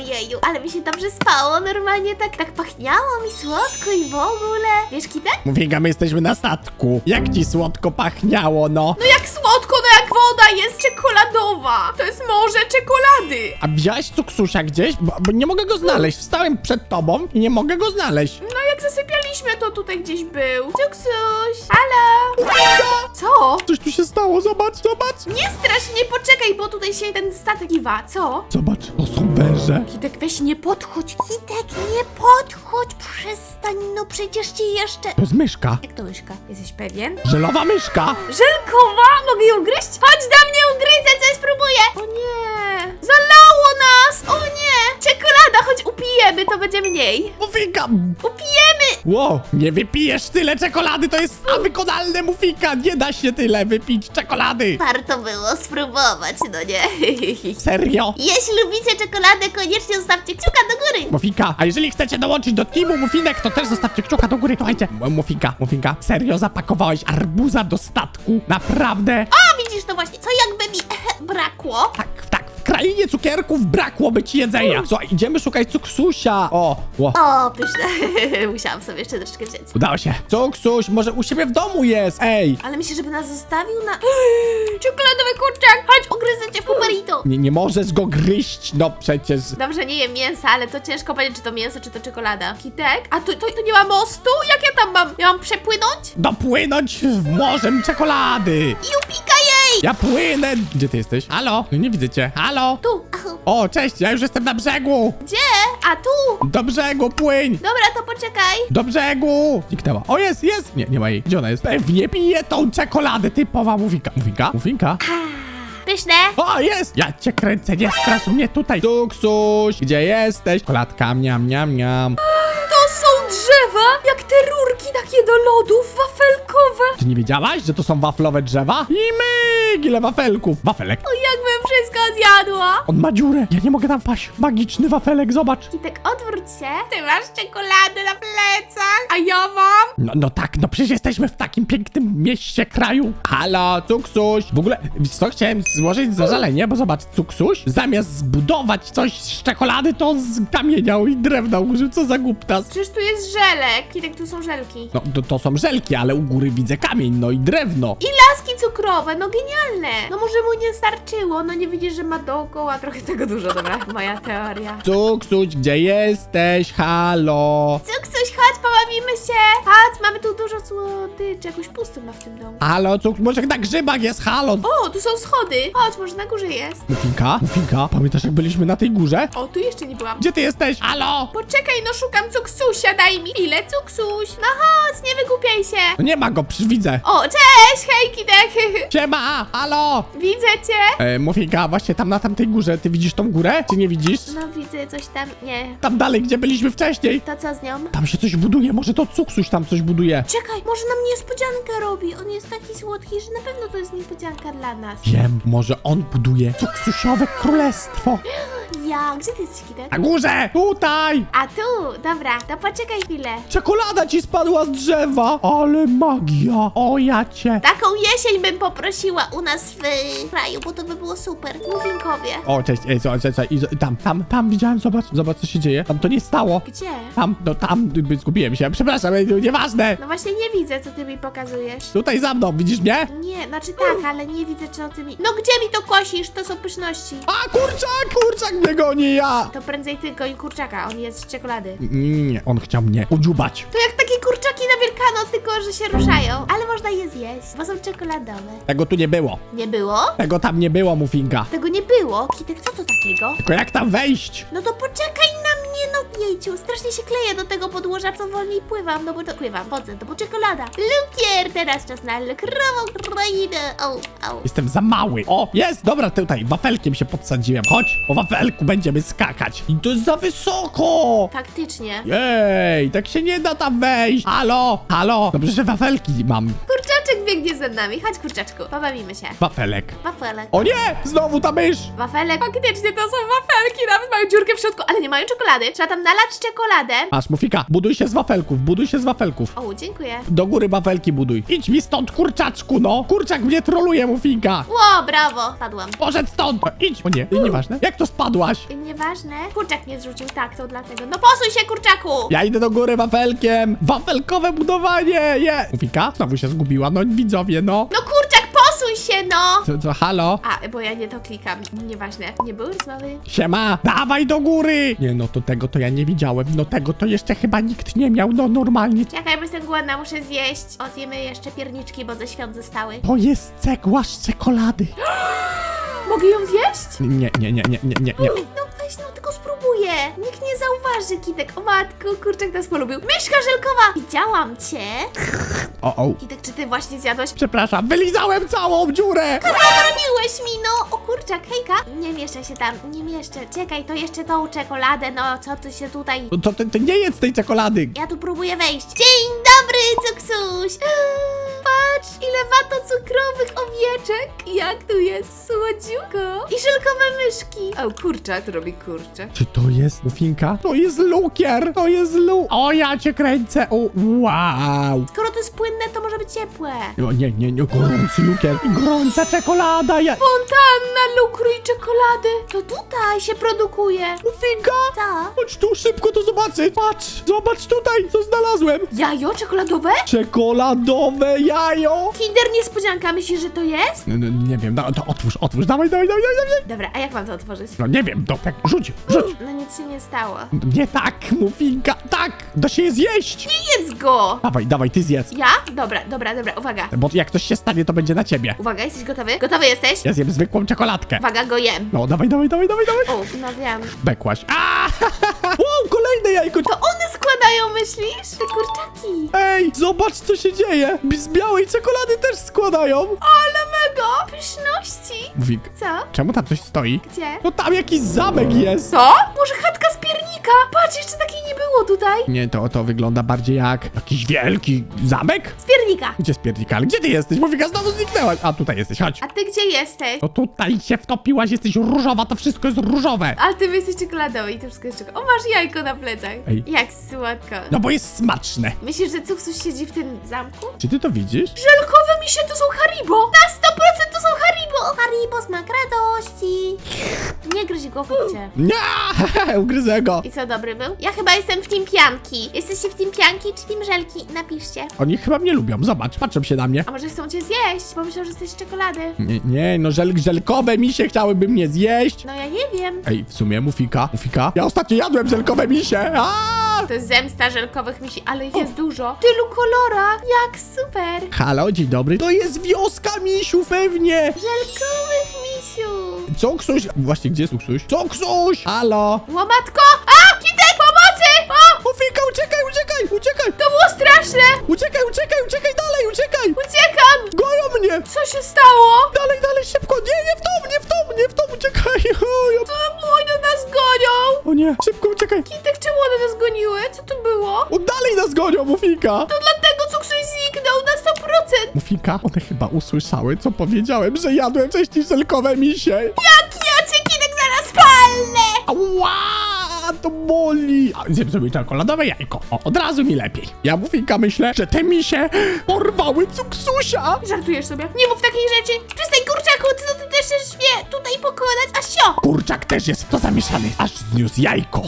Ojeju, ale mi się dobrze spało, normalnie tak, tak pachniało mi słodko i w ogóle. Wiesz, Kitek? Mówię, my jesteśmy na statku. Jak ci słodko pachniało, no. No jak słodko, no jak woda jest czekoladowa. To jest morze czekolady. A wziąłeś cuksusia gdzieś? Bo, bo nie mogę go znaleźć. Wstałem przed tobą i nie mogę go znaleźć. No jak zasypialiśmy, to tutaj gdzieś był. Cuksuś, halo. Co? Coś tu się stało, zobacz, zobacz. Nie strasz, nie poczekaj, bo tutaj się ten statek kiwa. Co? Zobacz, to są węże. Kitek, weź nie podchodź. Kitek, nie podchodź, przestań, no przecież ci jeszcze... To jest myszka. Jak to łyżka? Jesteś pewien? Żelowa myszka. Żelkowa? Mogę ją gryźć? Chodź do mnie ugryzę, coś spróbuję. O nie. Zalało nas. O nie. Czekolada, chodź upijemy, to będzie mniej. Mufika. Upijemy. Wow, nie wypijesz tyle czekolady, to jest wykonalne, Mufika. Nie da się tyle wypić czekolady. Warto było spróbować, no nie? Serio? Jeśli lubicie czekoladę, koniecznie zostawcie kciuka do góry. Mufika, a jeżeli chcecie dołączyć do teamu Mufinek, to też zostawcie kciuka do góry. Słuchajcie, M- Mufika, Mufika, serio zapakowałeś arbuza do statku? Naprawdę? A widzisz, to właśnie, co jakby mi brakło? Tak, krainie cukierków brakłoby ci jedzenia. Słuchaj, idziemy szukać cuksusia. O, o, O, pyszne. Musiałam sobie jeszcze troszeczkę wziąć. udało się. Cuksuś, może u siebie w domu jest, ej. Ale myślę, żeby nas zostawił na... Czekoladowy kurczak, chodź, ugryzę cię w Puperito. Nie, nie możesz go gryźć, no przecież. Dobrze, nie jem mięsa, ale to ciężko powiedzieć, czy to mięso, czy to czekolada. Kitek? A tu, tu, tu nie ma mostu? Jak ja tam mam? Ja mam przepłynąć? Dopłynąć w morzem czekolady. Jupika! Ja płynę. Gdzie ty jesteś? Halo? No nie widzę cię. Halo? Tu. O, cześć, ja już jestem na brzegu. Gdzie? A tu. Do brzegu płyń. Dobra, to poczekaj. Do brzegu! Zniknęła. O, jest, jest! Nie, nie ma jej. Gdzie ona jest? Pewnie pije tą czekoladę typowa Mufika. Mufika? Mufika? Pyszne. O, jest! Ja cię kręcę, nie strasz mnie tutaj. Tuksuś, gdzie jesteś? Kolatka, miam, miam, miam. Drzewa, jak te rurki takie do lodów wafelkowe. Ty nie wiedziałaś, że to są waflowe drzewa? I myk, ile wafelków. Wafelek. O, wszystko zjadła. On ma dziurę. Ja nie mogę tam paść. Magiczny wafelek, zobacz. Kitek, odwróć się. Ty masz czekoladę na plecach, a ja mam... No, no tak, no przecież jesteśmy w takim pięknym mieście, kraju. Halo, Cuksuś. W ogóle, wiesz co, chciałem złożyć zażalenie, bo zobacz, Cuksuś, zamiast zbudować coś z czekolady, to on z kamienia i drewna użył. Co za głuptas. Przecież tu jest żelek. Kitek, tu są żelki. No, to, to są żelki, ale u góry widzę kamień, no i drewno. I laski cukrowe, no genialne. No może mu nie starczyło, no nie widzisz, że ma dookoła trochę tego dużo. Dobra, moja teoria. Cuksuś, gdzie jesteś? Halo. Cuksuś, chodź, pobawimy się. Chodź, mamy tu dużo słodyczy. Jakąś pustą ma w tym domu. Halo, Cuk, może na grzybach jest, halo. O, tu są schody. Chodź, może na górze jest. Mufinka, Mufinka, pamiętasz jak byliśmy na tej górze? O, tu jeszcze nie byłam. Gdzie ty jesteś? Halo? Poczekaj, no szukam cuksusia, daj mi chwilę, cuksuś. No chodź, nie wygłupiaj się. No nie ma go, przecież widzę. O, cześć, hej, Kidek. Siema, halo. Widzę cię. E, Mufinka, właśnie tam na tamtej górze, ty widzisz tą górę? Czy nie widzisz? No widzę coś tam. Nie. Tam dalej, gdzie byliśmy wcześniej. To co z nią? Tam się coś buduje, może to Cuksuś tam coś buduje. Czekaj, może nam niespodziankę robi. On jest taki słodki, że na pewno to jest niespodzianka dla nas. Wiem, może on buduje Cuksusiowe królestwo. Ja, gdzie ty jesteś, Kitek? Na górze, tutaj. A tu, dobra, to poczekaj chwilę. Czekolada ci spadła z drzewa, ale magia. O, ja cię. Taką jesień bym poprosiła u nas w kraju, bo to by było super. Mufinkowie. O, cześć, ej, co, co, co, i tam, tam, tam widziałem, zobacz, zobacz, co się dzieje. Tam to nie stało. Gdzie? Tam, no tam, y, zgubiłem się, przepraszam, ej, nieważne. No właśnie nie widzę, co ty mi pokazujesz. Tutaj za mną, widzisz mnie? Nie, znaczy tak, ale nie widzę, co ty mi... No gdzie mi to kosisz? To są pyszności. A, kurczak, kurczak mnie goni, ja. To prędzej ty goń kurczaka, on jest z czekolady. Nie, on chciał mnie udziubać. To jak takie kurczaki na Wielkanoc, tylko że się ruszają. Ale można je zjeść, bo są czekoladowe. Tego tu nie było. Nie było? Tego tam nie było, Mufinka. Tego nie było. Kitek, co to takiego? Tylko jak tam wejść? No to poczekaj na mnie, no jejciu. Strasznie się kleję do tego podłoża, co wolniej pływam, no bo to pływam, chodzę, to bo czekolada. Lukier, teraz czas na lukrową krainę. O, o. Jestem za mały. O, jest, dobra, tutaj wafelkiem się podsadziłem. Chodź, po wafelku będziemy skakać. I to jest za wysoko. Faktycznie. Jej, tak się nie da tam wejść. Halo, halo. Dobrze, że wafelki mam. Kurczaczek biegnie za nami. Chodź, kurczaczku, pobawimy się. Wafelek. Wafelek. O nie, znowu ta mysz. Wafelek, faktycznie to są wafelki, nawet mają dziurkę w środku, ale nie mają czekolady. czekolady. Trzeba tam nalać czekoladę. Masz, Mufika, buduj się z wafelków, buduj się z wafelków. O, dziękuję. Do góry wafelki buduj. Idź mi stąd, kurczaczku, no. Kurczak mnie troluje, Mufika. Ło, brawo, padłam. Poszedł stąd. O, idź. O nie, nieważne. Jak to spadłaś? Nieważne. Kurczak mnie zrzucił, tak, to dlatego. No posuń się, kurczaku! Ja idę do góry wafelkiem. Wafelkowe budowanie, je. Mufika, znowu się zgubiła, no widzowie, no. No kurczak, posuń się, no! Co, co, halo? A, bo ja nie to klikam. Nieważne. Nie były rozmowy? Siema, dawaj do góry! Nie no, to tego to ja nie widziałem. No tego to jeszcze chyba nikt nie miał, no normalnie. Czekaj, bo jestem głodna, muszę zjeść. O, zjemy jeszcze pierniczki, bo ze świąt zostały. To jest cegła z czekolady. Mogę ją zjeść? Nie, nie, nie, nie, nie, nie, nie. No weź, no tylko spróbuję. Nikt nie zauważy, Kitek. O matko, kurczak nas polubił. Myszka żelkowa! Widziałam cię. O, o. Kitek, czy ty właśnie zjadłeś? Przepraszam, wylizałem całą dziurę! Zabroniłeś mi, no. O kurczak, hejka. Nie mieszczę się tam, nie mieszczę. Czekaj, to jeszcze tą czekoladę, no co ty się tutaj... No to, to, to nie jedz tej czekolady. Ja tu próbuję wejść. Dzień dobry, Cuksuś. Patrz, ile wato cukrowych owieczek. Jak tu jest słodziuko. I żelkowe myszki. O, kurczak robi kurczak. Czy to jest mufinka? To jest lukier! To jest lu... O, ja cię kręcę! O, wow! Skoro to jest płynne, to może być ciepłe. O, nie, nie, nie, gorący lukier. Gorąca czekolada, ja... Fontanna lukru i czekolady. To tutaj się produkuje. Mufinka! Co? Chodź tu szybko to zobaczyć! Patrz! Zobacz tutaj, co znalazłem! Jajo czekoladowe? Czekoladowe jajo! Kinder niespodzianka, myślisz, że to jest? No, no, nie wiem, no, to otwórz, otwórz, dawaj, dawaj, dawaj, dawaj, dawaj! Dobra, a jak mam to otworzyć? No nie wiem, to tak, rzuć, rzuć! No nic się nie stało. Nie tak, mufinka, tak! Da się je zjeść! Jedz go! Dawaj, dawaj, ty zjedz. Ja? Dobra, dobra, dobra, uwaga. Bo jak coś się stanie, to będzie na ciebie. Uwaga, jesteś gotowy? Gotowy jesteś? Ja zjem zwykłą czekoladkę. Uwaga, go jem. No, dawaj, dawaj, dawaj, dawaj, dawaj. O, no wiem. Bekłaś. A! Wow, kolejne jajko! To one składają, myślisz? Te kurczaki. Ej, zobacz, co się dzieje! Z białej czekolady też składają! Ale mega! Pyszności. Wik, Co? czemu tam coś stoi? Gdzie? No tam jakiś zamek jest! Co? Może chatka z Patrz, jeszcze takiej nie było tutaj. Nie, to, to wygląda bardziej jak jakiś wielki zamek? Z piernika. Gdzie spierdikal? Gdzie ty jesteś? Mówika, znowu zniknęłaś! A, tutaj jesteś, chodź. A ty gdzie jesteś? To tutaj się wtopiłaś, jesteś różowa, to wszystko jest różowe. Ale ty jesteś czekoladowy i to wszystko jest czekoladowe. O, masz jajko na plecach. Ej. Jak słodko. No bo jest smaczne. Myślisz, że Cuksus siedzi w tym zamku? Czy ty to widzisz? Żelkowe misie to są Haribo! Na 100% to go. Nie, ugryzę go. I co, dobry był? Ja chyba jestem w team pianki. Jesteście w team pianki czy team żelki? Napiszcie. Oni chyba mnie lubią, zobacz, patrzą się na mnie. A może chcą cię zjeść? Bo myślą, że jesteś z czekolady. Nie, nie no żel, żelkowe misie chciałyby mnie zjeść. No ja nie wiem. Ej, w sumie Mufika, Mufika, ja ostatnio jadłem żelkowe misie. A! To jest zemsta żelkowych misi, ale ich jest dużo. Tylu kolora! Jak super! Halo, dzień dobry. To jest wioska misiu pewnie. Żelkowych misiu. Co Ksuś? Właśnie, gdzie jest Ksuś? Co Ksuś? Halo? Łomatko! A! Kitek, pomocy! O! Mufika, uciekaj, uciekaj, uciekaj. To było straszne! Uciekaj, uciekaj, uciekaj dalej, uciekaj. Uciekam! Goją mnie. Co się stało? Dalej, dalej, szybko. Nie, nie w tom, nie w tom, nie w tom, uciekaj. O, ja... To one nas gonią! o nie, szybko uciekaj. Kitek, czemu one nas goniły? Co to było? O, dalej nas gonią, Mufika. To dlatego Cuksuś zniknął na 100%! Mufika, one chyba usłyszały, co powiedziałem, że jadłem wcześniej żelkowe misie. Ja Ała, to boli. A, Zjem sobie czekoladowe jajko. O, od razu mi lepiej. Ja Mufika myślę, że te misie porwały cuksusia. Żartujesz sobie? Nie mów takiej rzeczy! Przestań, kurczaku, ty, ty też chcesz mnie tutaj pokonać, a sio! Kurczak też jest w to zamieszany, aż zniósł jajko.